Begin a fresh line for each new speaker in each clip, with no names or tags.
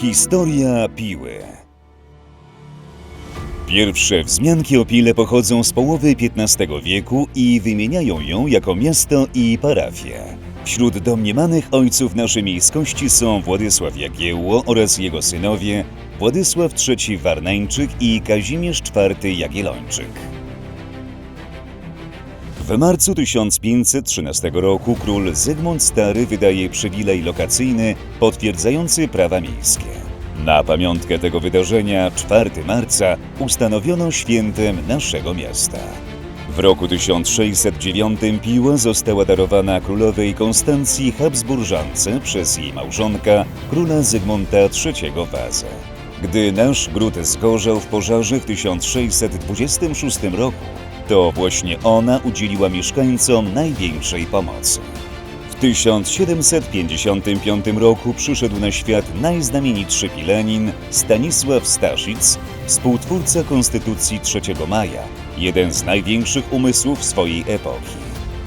Historia Piły Pierwsze wzmianki o Pile pochodzą z połowy XV wieku i wymieniają ją jako miasto i parafię. Wśród domniemanych ojców naszej miejskości są Władysław Jagiełło oraz jego synowie Władysław III Warnańczyk i Kazimierz IV Jagiellończyk. W marcu 1513 roku król Zygmunt Stary wydaje przywilej lokacyjny potwierdzający prawa miejskie. Na pamiątkę tego wydarzenia 4 marca ustanowiono świętem naszego miasta. W roku 1609 Piła została darowana królowej Konstancji Habsburżance przez jej małżonka, króla Zygmunta III Wazę. Gdy nasz gród zgorzał w pożarze w 1626 roku, to właśnie ona udzieliła mieszkańcom największej pomocy. W 1755 roku przyszedł na świat najznamienitszy pilenin Stanisław Staszic, współtwórca Konstytucji 3 maja, jeden z największych umysłów swojej epoki.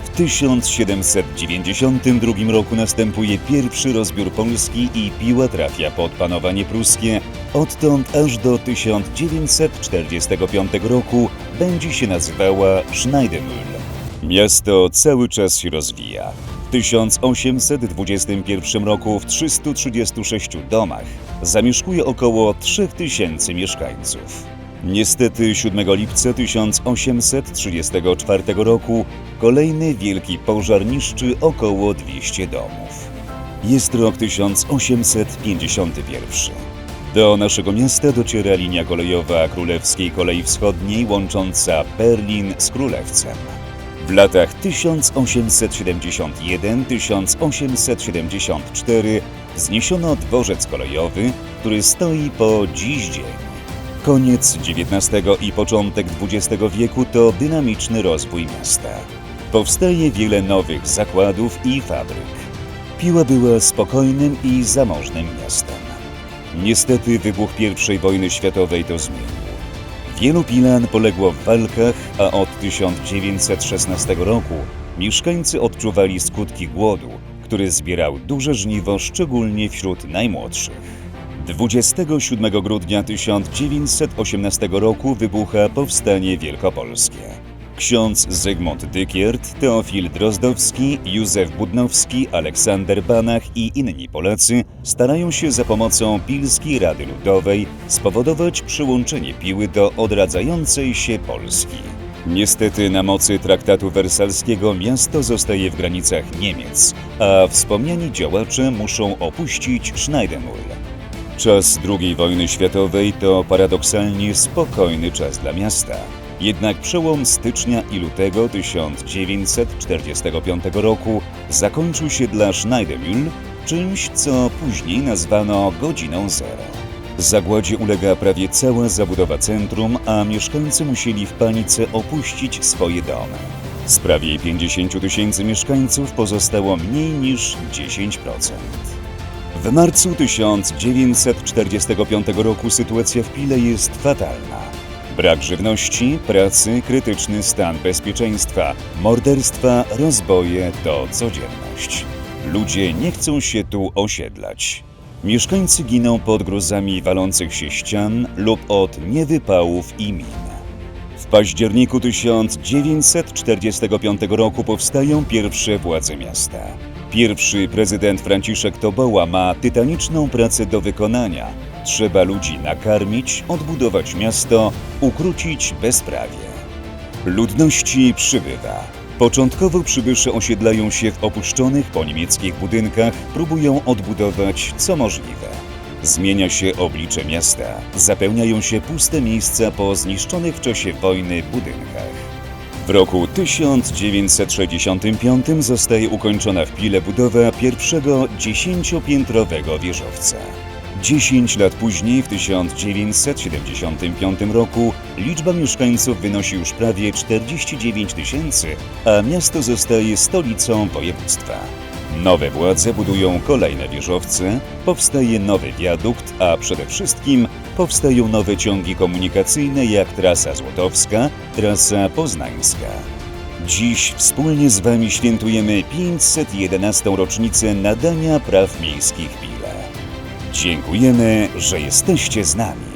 W 1792 roku następuje pierwszy rozbiór Polski i Piła trafia pod panowanie pruskie, odtąd aż do 1945 roku będzie się nazywała Schneidemühl. Miasto cały czas się rozwija. W 1821 roku w 336 domach zamieszkuje około 3000 mieszkańców. Niestety 7 lipca 1834 roku kolejny wielki pożar niszczy około 200 domów. Jest rok 1851. Do naszego miasta dociera linia kolejowa Królewskiej Kolei Wschodniej łącząca Berlin z Królewcem. W latach 1871-1874 wzniesiono dworzec kolejowy, który stoi po dziś dzień. Koniec XIX i początek XX wieku to dynamiczny rozwój miasta. Powstaje wiele nowych zakładów i fabryk. Piła była spokojnym i zamożnym miastem. Niestety wybuch I wojny światowej to zmienił. Wielu Pilan poległo w walkach, a od 1916 roku mieszkańcy odczuwali skutki głodu, który zbierał duże żniwo szczególnie wśród najmłodszych. 27 grudnia 1918 roku wybucha Powstanie Wielkopolskie. Ksiądz Zygmunt Dykiert, Teofil Drozdowski, Józef Budnowski, Aleksander Banach i inni Polacy starają się za pomocą Pilskiej Rady Ludowej spowodować przyłączenie Piły do odradzającej się Polski. Niestety na mocy traktatu wersalskiego miasto zostaje w granicach Niemiec, a wspomniani działacze muszą opuścić Schneidemühl. Czas II wojny światowej to paradoksalnie spokojny czas dla miasta. Jednak przełom stycznia i lutego 1945 roku zakończył się dla Schneidemühl czymś, co później nazwano godziną zero. Zagładzie ulega prawie cała zabudowa centrum, a mieszkańcy musieli w panice opuścić swoje domy. Z prawie 50 tysięcy mieszkańców pozostało mniej niż 10%. W marcu 1945 roku sytuacja w Pile jest fatalna. Brak żywności, pracy, krytyczny stan bezpieczeństwa, morderstwa, rozboje to codzienność. Ludzie nie chcą się tu osiedlać. Mieszkańcy giną pod gruzami walących się ścian lub od niewypałów i min. W październiku 1945 roku powstają pierwsze władze miasta. Pierwszy prezydent Franciszek Toboła ma tytaniczną pracę do wykonania. Trzeba ludzi nakarmić, odbudować miasto, ukrócić bezprawie. Ludności przybywa. Początkowo przybysze osiedlają się w opuszczonych po niemieckich budynkach, próbują odbudować co możliwe. Zmienia się oblicze miasta, zapełniają się puste miejsca po zniszczonych w czasie wojny budynkach. W roku 1965 zostaje ukończona w Pile budowa pierwszego dziesięciopiętrowego wieżowca. 10 lat później, w 1975 roku, liczba mieszkańców wynosi już prawie 49 tysięcy, a miasto zostaje stolicą województwa. Nowe władze budują kolejne wieżowce, powstaje nowy wiadukt, a przede wszystkim powstają nowe ciągi komunikacyjne jak trasa złotowska, trasa poznańska. Dziś wspólnie z Wami świętujemy 511. rocznicę nadania praw miejskich Pile. Dziękujemy, że jesteście z nami.